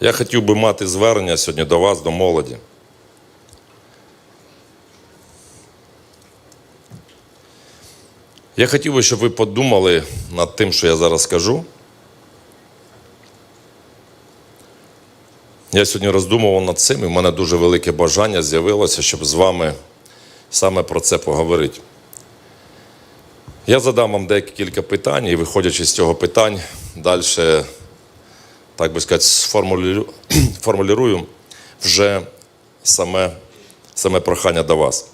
Я хотів би мати звернення сьогодні до вас, до молоді. Я хотів би, щоб ви подумали над тим, що я зараз скажу. Я сьогодні роздумував над цим, і в мене дуже велике бажання з'явилося, щоб з вами саме про це поговорити. Я задам вам декілька питань, і виходячи з цього питань, далі, так би сказати, сформулюю, формулюю вже саме, саме прохання до вас.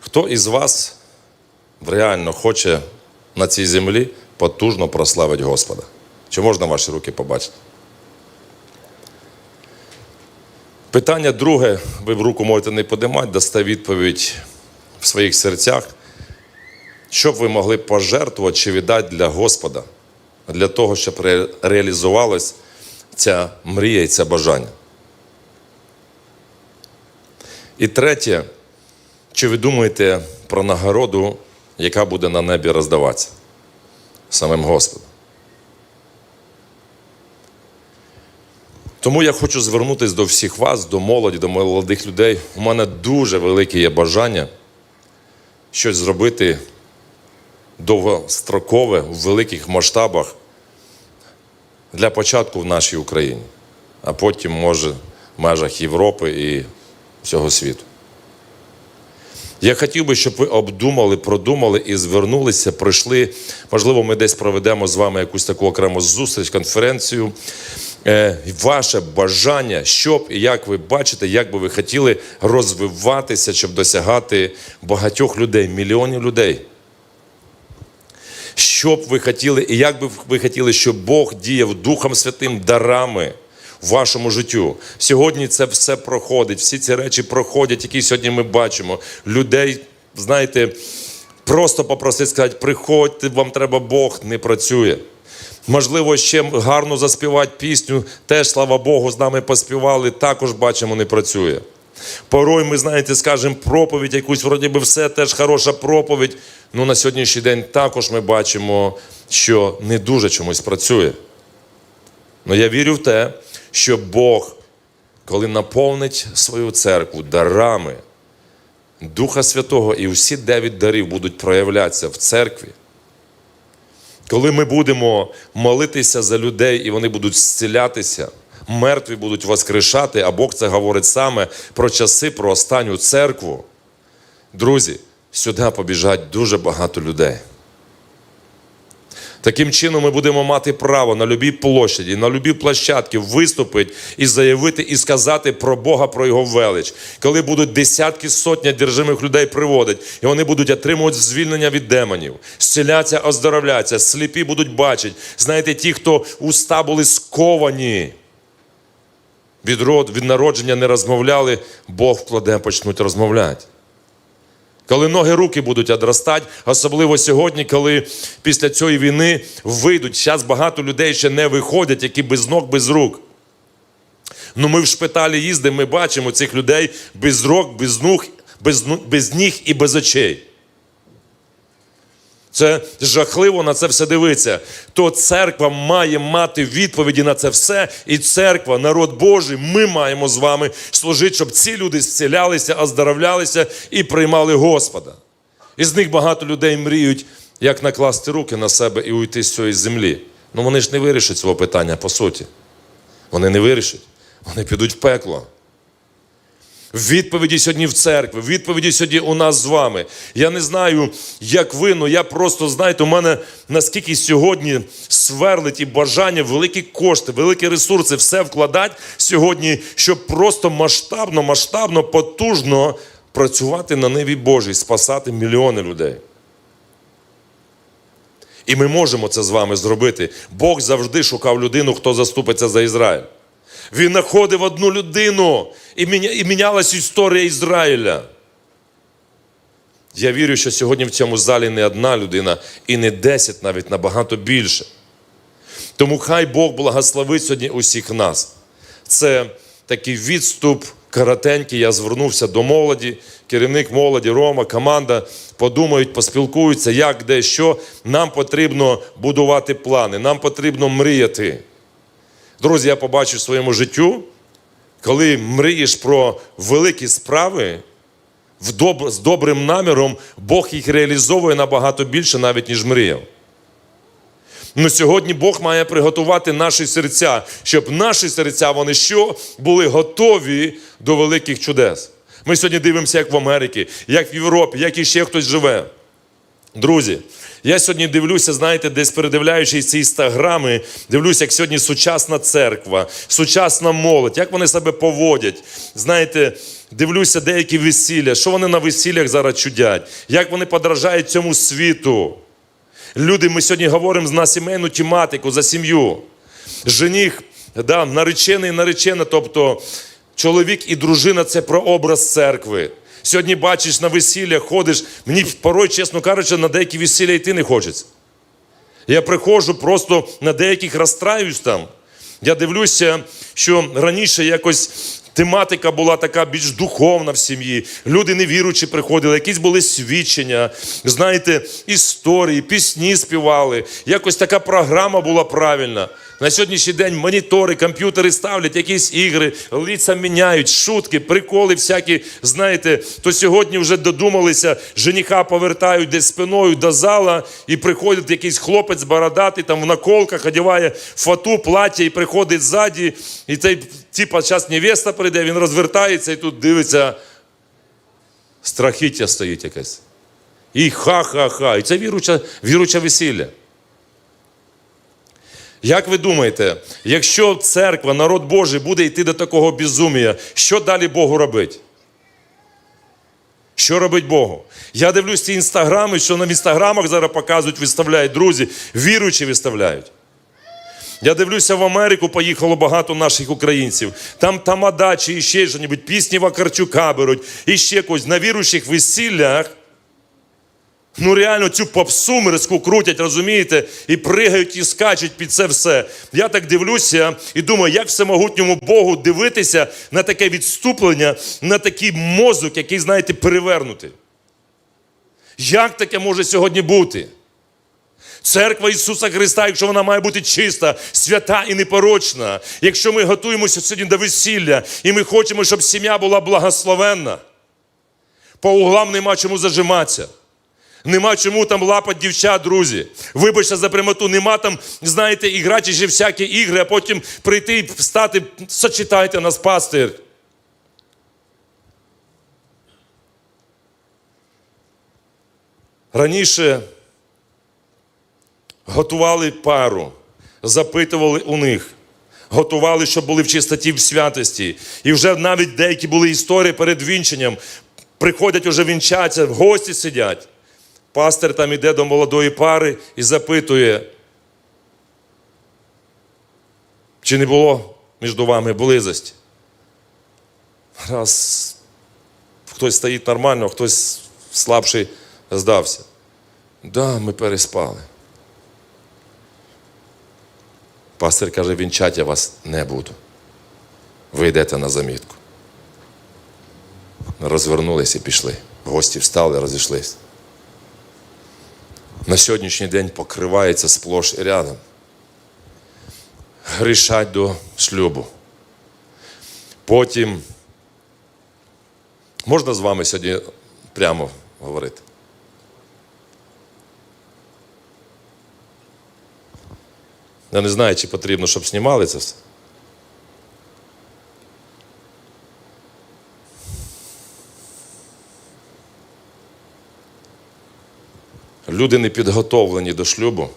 Хто із вас реально хоче на цій землі потужно прославити Господа? Чи можна ваші руки побачити? Питання друге, ви в руку можете не подимати, дасте відповідь в своїх серцях. Що б ви могли пожертвувати чи віддати для Господа, для того, щоб реалізувалась ця мрія і це бажання? І третє, чи ви думаєте про нагороду, яка буде на небі роздаватися самим Господом? Тому я хочу звернутися до всіх вас, до молоді, до молодих людей. У мене дуже велике є бажання щось зробити довгострокове в великих масштабах для початку в нашій Україні, а потім, може, в межах Європи і всього світу. Я хотів би, щоб ви обдумали, продумали і звернулися, прийшли. Можливо, ми десь проведемо з вами якусь таку окрему зустріч, конференцію. Е, Ваше бажання, щоб і як ви бачите, як би ви хотіли розвиватися, щоб досягати багатьох людей, мільйонів людей. Що б ви хотіли, і як би ви хотіли, щоб Бог діяв Духом Святим дарами в вашому життю. Сьогодні це все проходить, всі ці речі проходять, які сьогодні ми бачимо. Людей, знаєте, просто попросити сказати, приходьте, вам треба Бог, не працює. Можливо, ще гарно заспівати пісню, теж, слава Богу, з нами поспівали, також бачимо, не працює. Порой ми, знаєте, скажемо проповідь, якусь вроді би все теж хороша проповідь. Ну на сьогоднішній день також ми бачимо, що не дуже чомусь працює. Але я вірю в те, що Бог, коли наповнить свою церкву дарами Духа Святого, і всі дев'ять дарів будуть проявлятися в церкві, коли ми будемо молитися за людей і вони будуть зцілятися, мертві будуть воскрешати, а Бог це говорить саме про часи, про останню церкву. Друзі, сюди побіжать дуже багато людей. Таким чином ми будемо мати право на любій площаді, на любій площадці виступити і заявити, і сказати про Бога, про Його велич. Коли будуть десятки, сотні держимих людей приводить, і вони будуть отримувати звільнення від демонів, зціляться, оздоровляться, сліпі будуть бачити. Знаєте, ті, хто уста були сковані, від, род, від народження не розмовляли, Бог вкладе, почнуть розмовляти. Коли ноги руки будуть одростати, особливо сьогодні, коли після цієї війни вийдуть. Зараз багато людей ще не виходять, які без ног, без рук. Ну ми в шпиталі їздимо, ми бачимо цих людей без рук, без ног, без, без ніг і без очей. Це жахливо на це все дивитися. То церква має мати відповіді на це все. І церква, народ Божий, ми маємо з вами служити, щоб ці люди зцілялися, оздоровлялися і приймали Господа. Із них багато людей мріють, як накласти руки на себе і уйти з цієї землі. Ну вони ж не вирішать цього питання по суті. Вони не вирішать. Вони підуть в пекло. Відповіді сьогодні в церкві, відповіді сьогодні у нас з вами. Я не знаю, як ви, але я просто, знаєте, у мене наскільки сьогодні сверлить і бажання, великі кошти, великі ресурси, все вкладати сьогодні, щоб просто масштабно, масштабно, потужно працювати на ниві Божій, спасати мільйони людей. І ми можемо це з вами зробити. Бог завжди шукав людину, хто заступиться за Ізраїль. Він знаходив одну людину і міня- і мінялась історія Ізраїля. Я вірю, що сьогодні в цьому залі не одна людина і не десять, навіть набагато більше. Тому хай Бог благословить сьогодні усіх нас. Це такий відступ коротенький. Я звернувся до молоді, керівник молоді, Рома, команда подумають, поспілкуються, як, де, що. Нам потрібно будувати плани, нам потрібно мріяти. Друзі, я побачив в своєму життю, коли мрієш про великі справи, з добрим наміром Бог їх реалізовує набагато більше, навіть ніж мріяв. Ну сьогодні Бог має приготувати наші серця, щоб наші серця вони що були готові до великих чудес. Ми сьогодні дивимося, як в Америці, як в Європі, як іще хтось живе. Друзі, я сьогодні дивлюся, знаєте, десь передивляючись ці інстаграми, дивлюся, як сьогодні сучасна церква, сучасна молодь, як вони себе поводять. Знаєте, дивлюся деякі весілля, що вони на весіллях зараз чудять, як вони подражають цьому світу. Люди, ми сьогодні говоримо на сімейну тематику, за сім'ю. Жених, да, наречений наречена, тобто чоловік і дружина це про образ церкви. Сьогодні бачиш на весілля, ходиш, мені порой, чесно кажучи, на деякі весілля йти не хочеться. Я приходжу, просто на деяких розстраюсь там. Я дивлюся, що раніше якось тематика була така більш духовна в сім'ї. Люди невіруючі приходили, якісь були свідчення, знаєте, історії, пісні співали. Якось така програма була правильна. На сьогоднішній день монітори, комп'ютери ставлять, якісь ігри, лиця міняють, шутки, приколи всякі, знаєте, то сьогодні вже додумалися, жениха повертають десь спиною до зала, і приходить якийсь хлопець бородатий, там в наколках одягає фату, плаття і приходить ззаді, і цей, типа, зараз невеста прийде, він розвертається і тут дивиться, страхіття стоїть якесь. І ха-ха-ха. І це віруча, віруча весілля. Як ви думаєте, якщо церква, народ Божий буде йти до такого безумія, що далі Богу робить? Що робить Богу? Я дивлюсь ці інстаграми, що на інстаграмах зараз показують, виставляють друзі, віруючі виставляють. Я дивлюся в Америку, поїхало багато наших українців. Там тамада чи ще щось, пісні Вакарчука беруть, і ще когось на віруючих весіллях. Ну, реально цю попсу мирську крутять, розумієте, і пригають, і скачуть під це все. Я так дивлюся і думаю, як всемогутньому Богу дивитися на таке відступлення, на такий мозок, який, знаєте, перевернутий. Як таке може сьогодні бути? Церква Ісуса Христа, якщо вона має бути чиста, свята і непорочна, якщо ми готуємося сьогодні до весілля, і ми хочемо, щоб сім'я була благословенна, по углам нема чому зажиматися. Нема чому там лапати дівчат, друзі. Вибачте за прямоту, нема там, знаєте, іграти ще всякі ігри, а потім прийти і встати, сочитайте нас, пастир. Раніше готували пару, запитували у них, готували, щоб були в чистоті в святості. І вже навіть деякі були історії перед вінченням. Приходять уже вінчаться, в гості сидять. Пастир там іде до молодої пари і запитує, чи не було між вами близості. Раз хтось стоїть нормально, хтось слабший здався. Да, ми переспали. Пастир каже, вінчать я вас не буду. Ви йдете на замітку. Розвернулися і пішли. Гості встали, розійшлися на сьогоднішній день покривається сплош і рядом. Грішать до шлюбу. Потім можна з вами сьогодні прямо говорити? Я не знаю, чи потрібно, щоб знімали це все. Люди не підготовлені до шлюбу.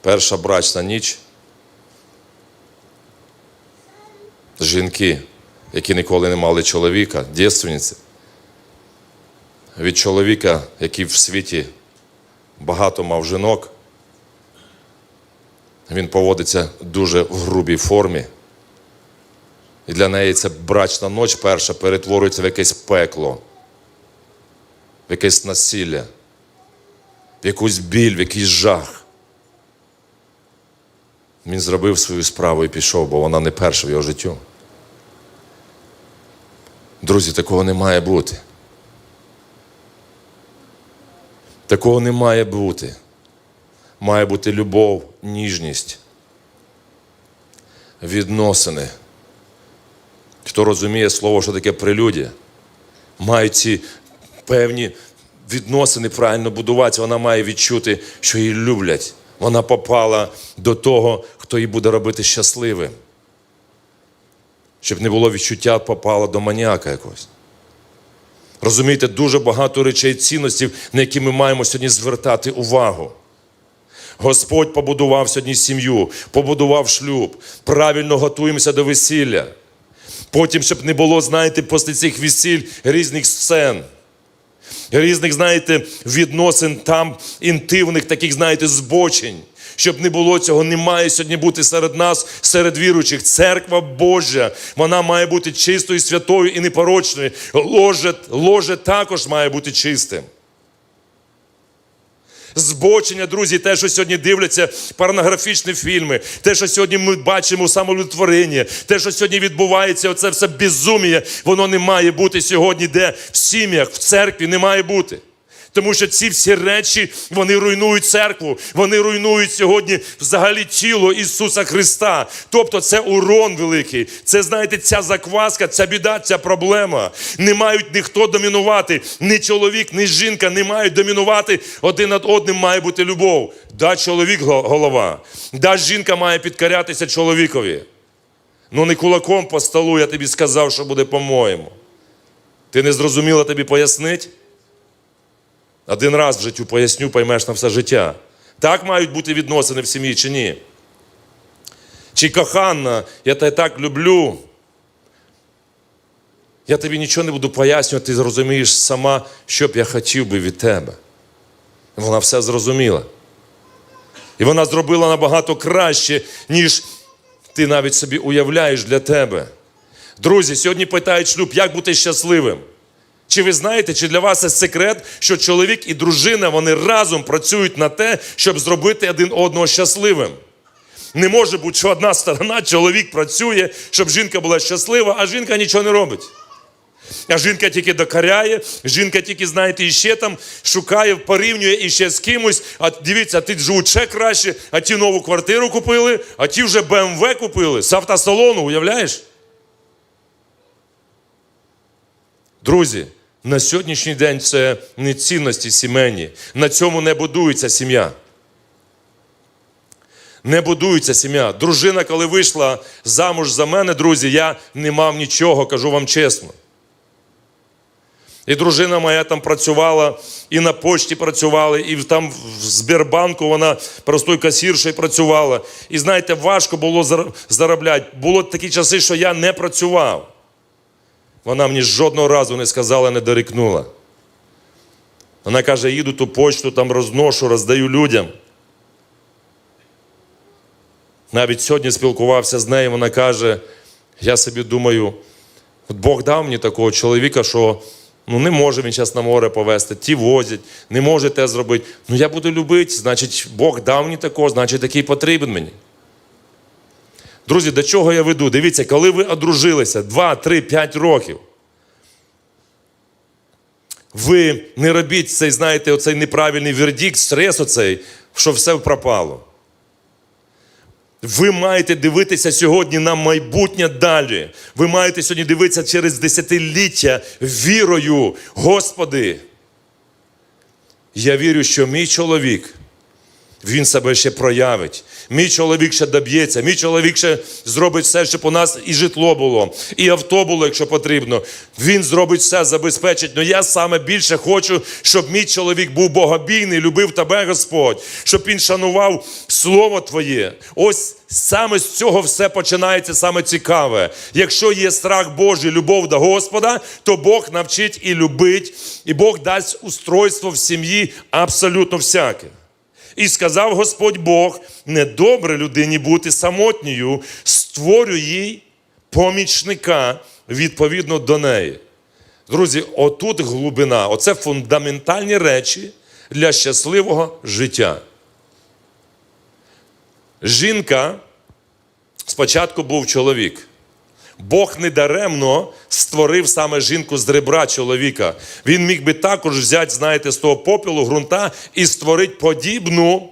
Перша брачна ніч. Жінки, які ніколи не мали чоловіка, дівственниці. Від чоловіка, який в світі багато мав жінок, він поводиться дуже в грубій формі. І для неї ця брачна ніч перша перетворюється в якесь пекло в якесь насилля, в якусь біль, в якийсь жах. Він зробив свою справу і пішов, бо вона не перша в його життю. Друзі, такого не має бути. Такого не має бути. Має бути любов, ніжність. відносини. Хто розуміє слово, що таке прелюдія, мають ці певні відносини правильно будуватися, вона має відчути, що її люблять. Вона попала до того, хто її буде робити щасливим. Щоб не було відчуття, попала до маніака якогось. Розумієте, дуже багато речей цінностей, на які ми маємо сьогодні звертати увагу. Господь побудував сьогодні сім'ю, побудував шлюб, правильно готуємося до весілля. Потім, щоб не було, знаєте, після цих весіль різних сцен, різних, знаєте, відносин там інтимних, таких, знаєте, збочень. Щоб не було цього, не має сьогодні бути серед нас, серед віруючих. Церква Божа, вона має бути чистою, святою і непорочною. Ложе, ложе також має бути чистим. Збочення, друзі, те, що сьогодні дивляться порнографічні фільми, те, що сьогодні ми бачимо самолютворення, те, що сьогодні відбувається, оце все безуміє, воно не має бути сьогодні, де в сім'ях, в церкві не має бути. Тому що ці всі речі вони руйнують церкву, вони руйнують сьогодні взагалі тіло Ісуса Христа. Тобто це урон великий. Це, знаєте, ця закваска, ця біда, ця проблема. Не мають ніхто домінувати. Ні чоловік, ні жінка не мають домінувати. Один над одним має бути любов. Да, чоловік голова. Да, жінка має підкорятися чоловікові. Ну не кулаком по столу я тобі сказав, що буде по-моєму. Ти не зрозуміла тобі пояснить? Один раз в життю поясню, поймеш на все життя. Так мають бути відносини в сім'ї чи ні? Чи коханна, я тебе так люблю. Я тобі нічого не буду пояснювати, ти зрозумієш сама, що б я хотів би від тебе. Вона все зрозуміла. І вона зробила набагато краще, ніж ти навіть собі уявляєш для тебе. Друзі, сьогодні питають шлюб, як бути щасливим. Чи ви знаєте, чи для вас це секрет, що чоловік і дружина вони разом працюють на те, щоб зробити один одного щасливим? Не може бути, що одна сторона, чоловік працює, щоб жінка була щаслива, а жінка нічого не робить. А жінка тільки докаряє, жінка тільки, знаєте, іще там шукає, порівнює іще з кимось. А дивіться, ти живуть ще краще, а ті нову квартиру купили, а ті вже БМВ купили з автосалону, уявляєш? Друзі, на сьогоднішній день це не цінності сімейні. На цьому не будується сім'я. Не будується сім'я. Дружина, коли вийшла замуж за мене, друзі, я не мав нічого, кажу вам чесно. І дружина моя там працювала, і на почті працювала, і там в Сбербанку вона простою касіршою працювала. І знаєте, важко було заробляти. Було такі часи, що я не працював. Вона мені жодного разу не сказала, не дорікнула. Вона каже, їду ту почту, там розношу, роздаю людям. Навіть сьогодні спілкувався з нею, вона каже, я собі думаю, от Бог дав мені такого чоловіка, що ну, не може він зараз на море повезти, ті возять, не може те зробити. Ну я буду любити, значить, Бог дав мені такого, значить, такий потрібен мені. Друзі, до чого я веду? Дивіться, коли ви одружилися 2, 3, 5 років, ви не робіть цей, знаєте, оцей неправильний вердикт, стрес оцей, що все пропало. Ви маєте дивитися сьогодні на майбутнє далі. Ви маєте сьогодні дивитися через десятиліття вірою. Господи, я вірю, що мій чоловік, він себе ще проявить. Мій чоловік ще доб'ється, мій чоловік ще зробить все, щоб у нас і житло було, і авто було, якщо потрібно. Він зробить все, забезпечить. Але я саме більше хочу, щоб мій чоловік був богобійний, любив тебе, Господь, щоб він шанував Слово Твоє. Ось саме з цього все починається саме цікаве. Якщо є страх Божий, любов до Господа, то Бог навчить і любить, і Бог дасть устройство в сім'ї абсолютно всяке. І сказав Господь Бог, недобре людині бути самотньою, створю їй помічника відповідно до неї. Друзі, отут глибина, оце фундаментальні речі для щасливого життя. Жінка спочатку був чоловік. Бог недаремно створив саме жінку з ребра чоловіка. Він міг би також взяти, знаєте, з того попілу ґрунта і створити подібну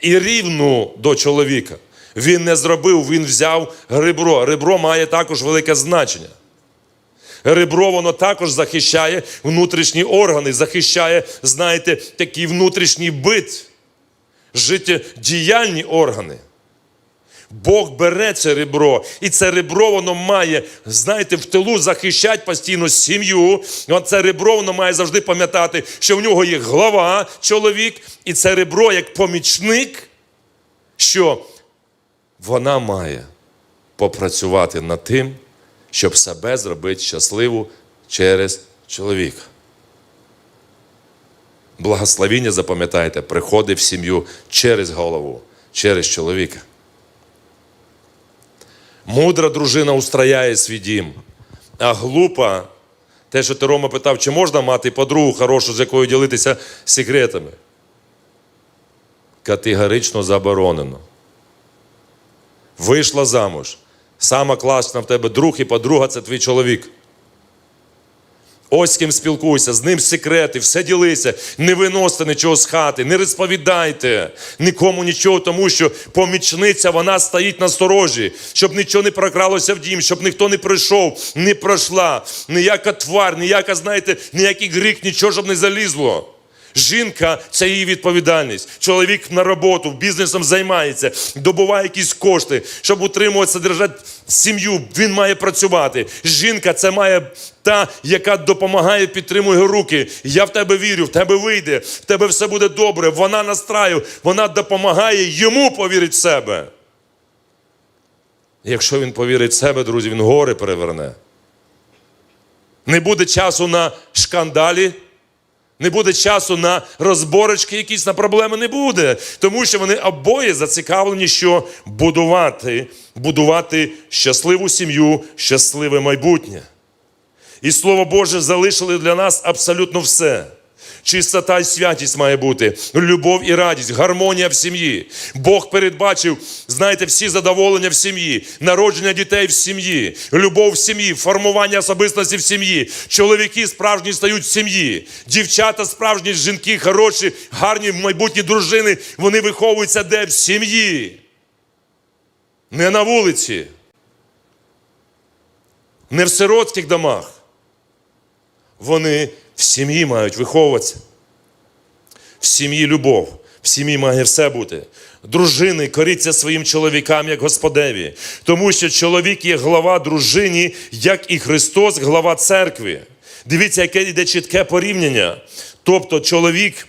і рівну до чоловіка. Він не зробив, він взяв ребро. Ребро має також велике значення. Ребро воно також захищає внутрішні органи, захищає, знаєте, такий внутрішній бит, життєдіяльні органи. Бог бере це ребро, і це ребро воно має, знаєте, в тилу захищати постійно сім'ю. Це ребро воно має завжди пам'ятати, що в нього є глава, чоловік, і це ребро як помічник, що вона має попрацювати над тим, щоб себе зробити щасливу через чоловіка. Благословіння, запам'ятайте, приходить в сім'ю через голову, через чоловіка. Мудра дружина устрояє свій дім, а глупа, те, що ти Рома питав, чи можна мати подругу хорошу, з якою ділитися секретами? Категорично заборонено. Вийшла замуж. Сама класна в тебе друг і подруга це твій чоловік. Ось з ким спілкуйся, з ним секрети, все ділися, не виносите нічого з хати, не розповідайте нікому нічого, тому що помічниця вона стоїть на сторожі, щоб нічого не прокралося в дім, щоб ніхто не прийшов, не пройшла, ніяка твар, ніяка, знаєте, ніякий гріх, нічого щоб не залізло. Жінка це її відповідальність. Чоловік на роботу, бізнесом займається, добуває якісь кошти, щоб утримуватися, держати сім'ю. Він має працювати. Жінка це має та, яка допомагає, підтримує руки. Я в тебе вірю, в тебе вийде, в тебе все буде добре. Вона настраю, вона допомагає йому повірити в себе. Якщо він повірить в себе, друзі, він гори переверне. Не буде часу на шкандалі. Не буде часу на розборочки, якісь на проблеми не буде. Тому що вони обоє зацікавлені, що будувати, будувати щасливу сім'ю, щасливе майбутнє. І Слово Боже залишили для нас абсолютно все. Чистота і святість має бути, любов і радість, гармонія в сім'ї. Бог передбачив, знаєте, всі задоволення в сім'ї, народження дітей в сім'ї, любов в сім'ї, формування особистості в сім'ї. Чоловіки справжні стають в сім'ї, дівчата справжні, жінки, хороші, гарні майбутні дружини. Вони виховуються де в сім'ї. Не на вулиці, не в сиротських домах. Вони в сім'ї мають виховуватися. В сім'ї любов, в сім'ї має все бути. Дружини коріться своїм чоловікам як Господеві, тому що чоловік є глава дружині, як і Христос, глава церкви. Дивіться, яке йде чітке порівняння. Тобто, чоловік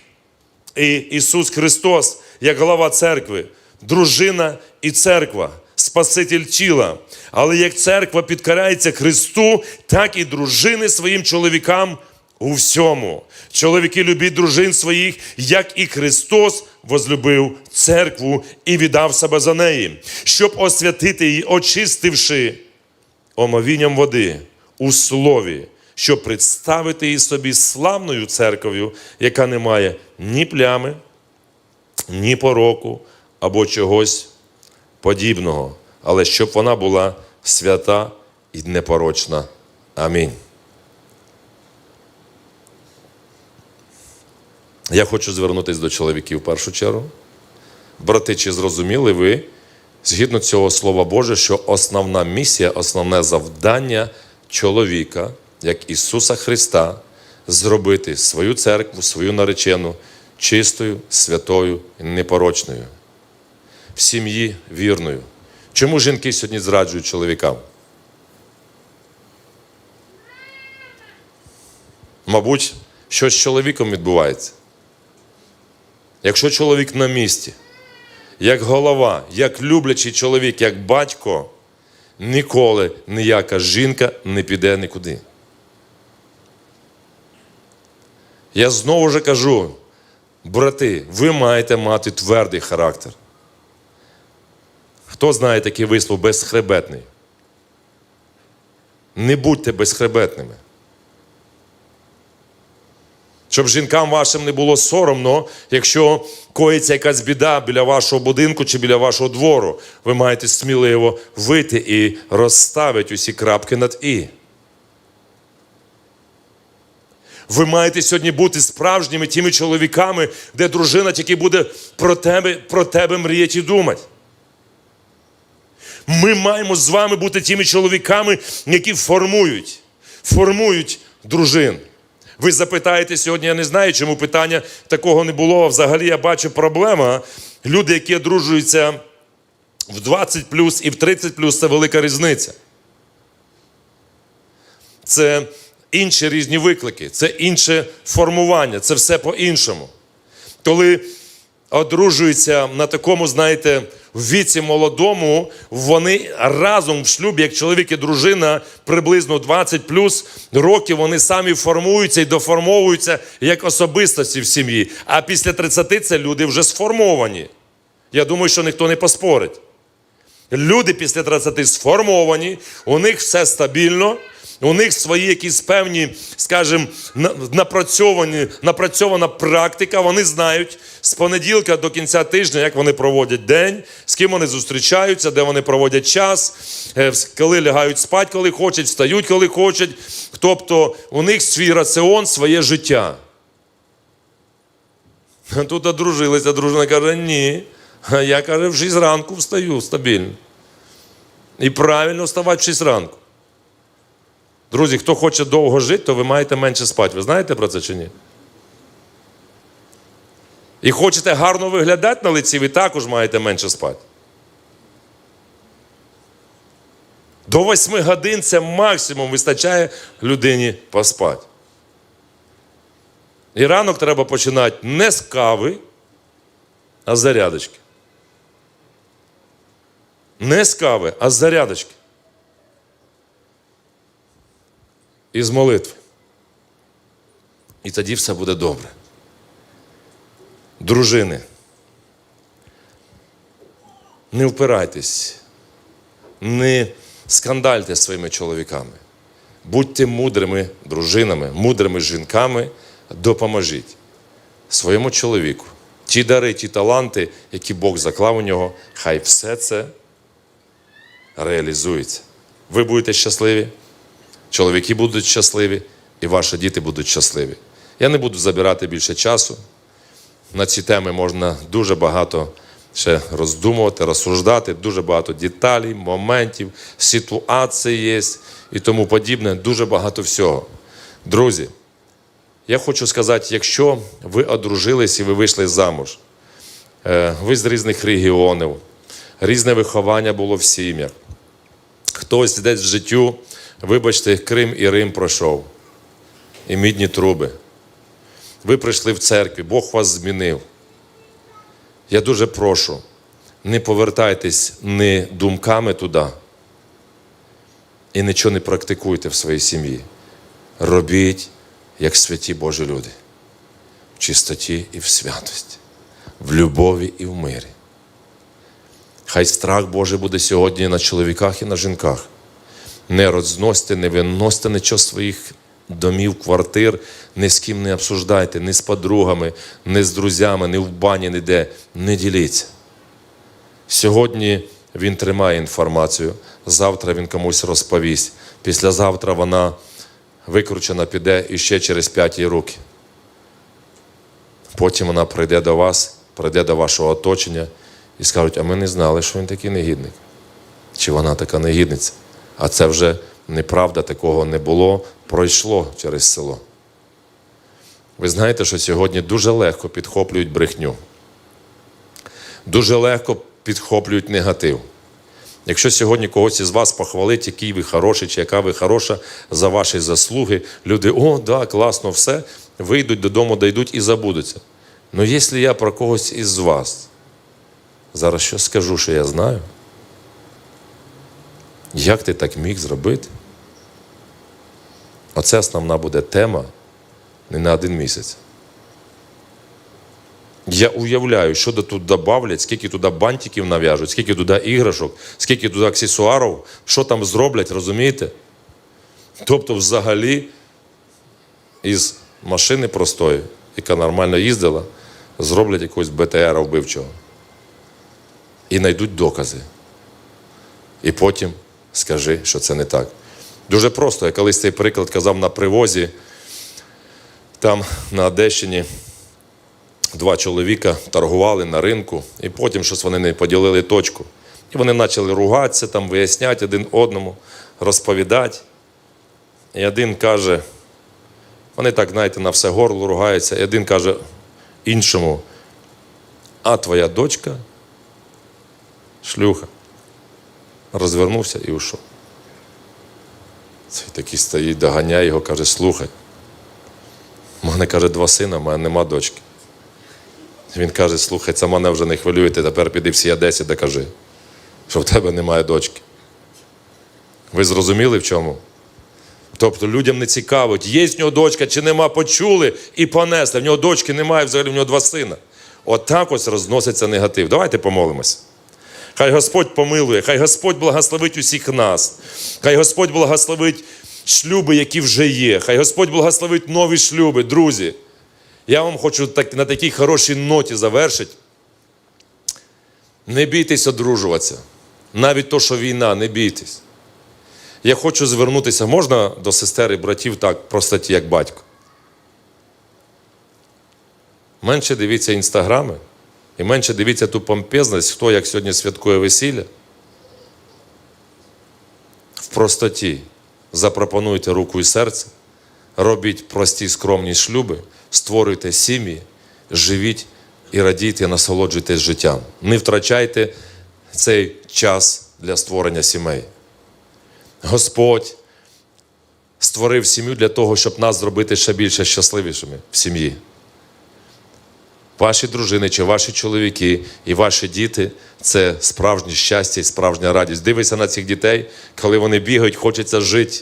і Ісус Христос, як глава церкви, дружина і церква, Спаситель тіла. Але як церква підкарається Христу, так і дружини своїм чоловікам у всьому. Чоловіки любіть дружин своїх, як і Христос возлюбив церкву і віддав себе за неї, щоб освятити її, очистивши омовінням води у слові, щоб представити її собі славною церков'ю, яка не має ні плями, ні пороку або чогось подібного, але щоб вона була свята і непорочна. Амінь. Я хочу звернутися до чоловіків в першу чергу. Брати, чи зрозуміли ви, згідно цього Слова Боже, що основна місія, основне завдання чоловіка, як Ісуса Христа, зробити свою церкву, свою наречену чистою, святою і непорочною, в сім'ї вірною. Чому жінки сьогодні зраджують чоловікам? Мабуть, щось з чоловіком відбувається. Якщо чоловік на місці, як голова, як люблячий чоловік, як батько, ніколи ніяка жінка не піде нікуди. Я знову ж кажу, брати, ви маєте мати твердий характер. Хто знає такий вислов безхребетний? Не будьте безхребетними. Щоб жінкам вашим не було соромно, якщо коїться якась біда біля вашого будинку чи біля вашого двору, ви маєте сміливо вийти і розставити усі крапки над І. Ви маєте сьогодні бути справжніми тими чоловіками, де дружина тільки буде про тебе, про тебе мріяти і думати. Ми маємо з вами бути тими чоловіками, які формують, формують дружин. Ви запитаєте сьогодні, я не знаю, чому питання такого не було. Взагалі я бачу проблема. Люди, які одружуються в 20 плюс і в 30 плюс, це велика різниця. Це інші різні виклики, це інше формування, це все по-іншому. Коли одружуються на такому, знаєте, в віці молодому, вони разом в шлюбі, як чоловік і дружина, приблизно 20 плюс років, вони самі формуються і доформовуються як особистості в сім'ї. А після 30 це люди вже сформовані. Я думаю, що ніхто не поспорить. Люди після 30 сформовані, у них все стабільно, у них свої якісь певні, скажімо, напрацьовані, напрацьована практика. Вони знають з понеділка до кінця тижня, як вони проводять день, з ким вони зустрічаються, де вони проводять час, е, коли лягають спать, коли хочуть, встають, коли хочуть. Тобто у них свій раціон, своє життя. Тут одружилися, дружина каже, ні. А я каже, в 6 ранку встаю стабільно. І правильно вставати в 6 ранку. Друзі, хто хоче довго жити, то ви маєте менше спати. Ви знаєте про це чи ні? І хочете гарно виглядати на лиці, ви також маєте менше спати. До 8 годин це максимум вистачає людині поспати. І ранок треба починати не з кави, а з зарядочки. Не з кави, а з зарядочки. І з молитви. І тоді все буде добре. Дружини. Не впирайтесь, не скандальте своїми чоловіками. Будьте мудрими дружинами, мудрими жінками, допоможіть своєму чоловіку. Ті дари, ті таланти, які Бог заклав у нього, хай все це реалізується. Ви будете щасливі, чоловіки будуть щасливі, і ваші діти будуть щасливі. Я не буду забирати більше часу. На ці теми можна дуже багато ще роздумувати, розсуждати, дуже багато деталей, моментів, ситуацій є і тому подібне, дуже багато всього. Друзі, я хочу сказати, якщо ви одружились і ви вийшли замуж, е, ви з різних регіонів, різне виховання було в сім'ях. Хтось десь в життю, вибачте, Крим і Рим пройшов, і мідні труби. Ви прийшли в церкві, Бог вас змінив. Я дуже прошу, не повертайтесь ні думками туди і нічого не практикуйте в своїй сім'ї. Робіть, як святі Божі люди, в чистоті і в святості, в любові і в мирі. Хай страх Божий буде сьогодні на чоловіках і на жінках. Не розносьте, не виносьте нічого своїх домів, квартир, ні з ким не обсуждайте, ні з подругами, ні з друзями, ні в бані, ніде. Не діліться. Сьогодні він тримає інформацію, завтра він комусь розповість. Післязавтра вона викручена піде іще через п'яті руки. Потім вона прийде до вас, прийде до вашого оточення і скажуть, а ми не знали, що він такий негідник. Чи вона така негідниця. А це вже неправда, такого не було, пройшло через село. Ви знаєте, що сьогодні дуже легко підхоплюють брехню. Дуже легко підхоплюють негатив. Якщо сьогодні когось із вас похвалить, який ви хороший чи яка ви хороша за ваші заслуги, люди, о, да, класно, все, вийдуть додому, дійдуть і забудуться. Ну, якщо я про когось із вас зараз що скажу, що я знаю, як ти так міг зробити? Оце основна буде тема не на один місяць. Я уявляю, що тут добавлять, скільки туди бантиків нав'яжуть, скільки туди іграшок, скільки туди аксесуарів, що там зроблять, розумієте? Тобто, взагалі, із машини простої, яка нормально їздила, зроблять якогось БТРа вбивчого. І знайдуть докази. І потім скажи, що це не так. Дуже просто, я колись цей приклад казав на привозі, там на Одещині два чоловіка торгували на ринку, і потім щось вони не поділили точку. І вони почали ругатися, там, виясняти один одному, розповідати. І один каже, вони так, знаєте, на все горло ругаються, і один каже іншому, а твоя дочка шлюха. Розвернувся і ушов. Цей такий стоїть, доганяє його, каже, слухай. У мене каже, два сина, в мене нема дочки. Він каже, слухай, це мене вже не хвилює, ти тепер піди всі Одесі докажи, що в тебе немає дочки. Ви зрозуміли в чому? Тобто людям не цікаво, є в нього дочка чи нема, почули і понесли. В нього дочки немає, взагалі в нього два сина. Отак ось розноситься негатив. Давайте помолимось. Хай Господь помилує, хай Господь благословить усіх нас, хай Господь благословить шлюби, які вже є, хай Господь благословить нові шлюби, друзі. Я вам хочу так, на такій хорошій ноті завершити. Не бійтесь одружуватися. Навіть то, що війна, не бійтесь. Я хочу звернутися, можна до сестер і братів так, простоті, як батько. Менше дивіться інстаграми і менше дивіться ту помпезність, хто як сьогодні святкує весілля. В простоті запропонуйте руку і серце, робіть прості скромні шлюби, створюйте сім'ї, живіть і радійте, насолоджуйтесь життям. Не втрачайте цей час для створення сімей. Господь створив сім'ю для того, щоб нас зробити ще більше щасливішими в сім'ї. Ваші дружини чи ваші чоловіки і ваші діти це справжнє щастя і справжня радість. Дивися на цих дітей, коли вони бігають, хочеться жити.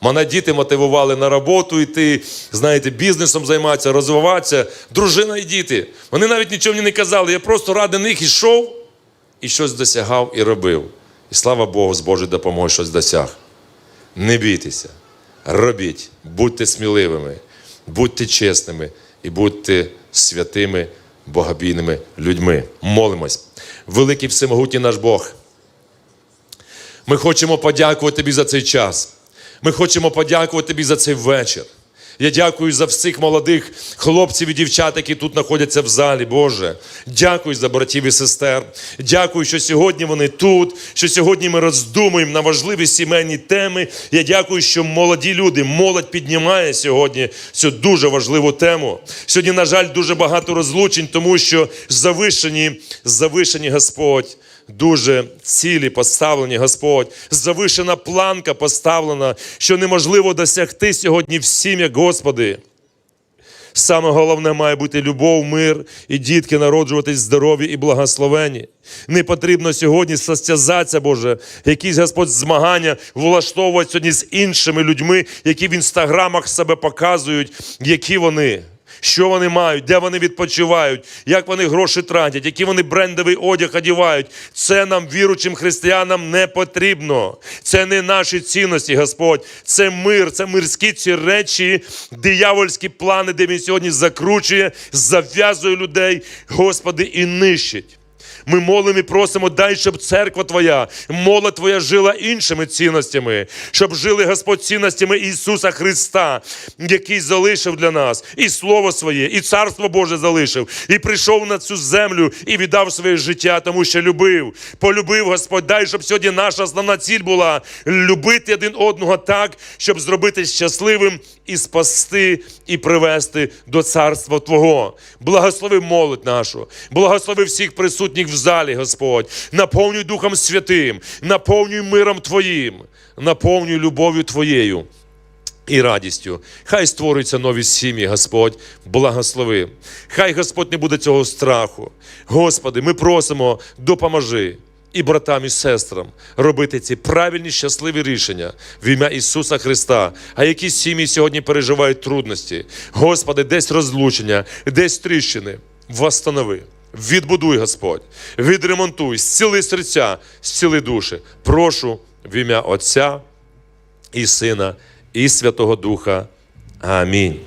Мене діти мотивували на роботу йти, знаєте, бізнесом займатися, розвиватися. Дружина і діти. Вони навіть нічого мені не казали. Я просто ради них йшов і щось досягав і робив. І слава Богу, з Божою допомогою щось досяг. Не бійтеся, робіть, будьте сміливими, будьте чесними і будьте святими, богобійними людьми. Молимось. Великий всемогутній наш Бог. Ми хочемо подякувати тобі за цей час. Ми хочемо подякувати тобі за цей вечір. Я дякую за всіх молодих хлопців і дівчат, які тут знаходяться в залі, Боже. Дякую за братів і сестер. Дякую, що сьогодні вони тут, що сьогодні ми роздумуємо на важливі сімейні теми. Я дякую, що молоді люди, молодь піднімає сьогодні цю дуже важливу тему. Сьогодні, на жаль, дуже багато розлучень, тому що завишені, завишені Господь. Дуже цілі поставлені, Господь, завишена планка поставлена, що неможливо досягти сьогодні всім, як Господи. Саме головне має бути любов, мир і дітки народжуватись здорові і благословені. Не потрібно сьогодні состязатися, Боже, якісь Господь змагання влаштовувати сьогодні з іншими людьми, які в інстаграмах себе показують, які вони. Що вони мають, де вони відпочивають, як вони гроші тратять, які вони брендовий одяг одівають. Це нам, віручим християнам, не потрібно. Це не наші цінності, Господь. Це мир, це мирські ці речі, диявольські плани, де він сьогодні закручує, зав'язує людей, Господи, і нищить. Ми молимо і просимо, дай, щоб церква Твоя, молодь Твоя жила іншими цінностями, щоб жили Господь цінностями Ісуса Христа, який залишив для нас і Слово Своє, і Царство Боже залишив, і прийшов на цю землю і віддав своє життя, тому що любив. Полюбив Господь, дай, щоб сьогодні наша основна ціль була любити один одного так, щоб зробити щасливим і спасти, і привести до царства Твого. Благослови молодь нашу, благослови всіх присутніх в залі, Господь. Наповнюй Духом Святим, наповнюй миром Твоїм, наповнюй любов'ю Твоєю. І радістю. Хай створюються нові сім'ї, Господь, благослови. Хай Господь не буде цього страху. Господи, ми просимо, допоможи і братам, і сестрам робити ці правильні щасливі рішення в ім'я Ісуса Христа. А які сім'ї сьогодні переживають трудності? Господи, десь розлучення, десь тріщини. Восстанови. Відбудуй, Господь, відремонтуй, зціли серця, зціли душі. Прошу в ім'я Отця і Сина, і Святого Духа. Амінь.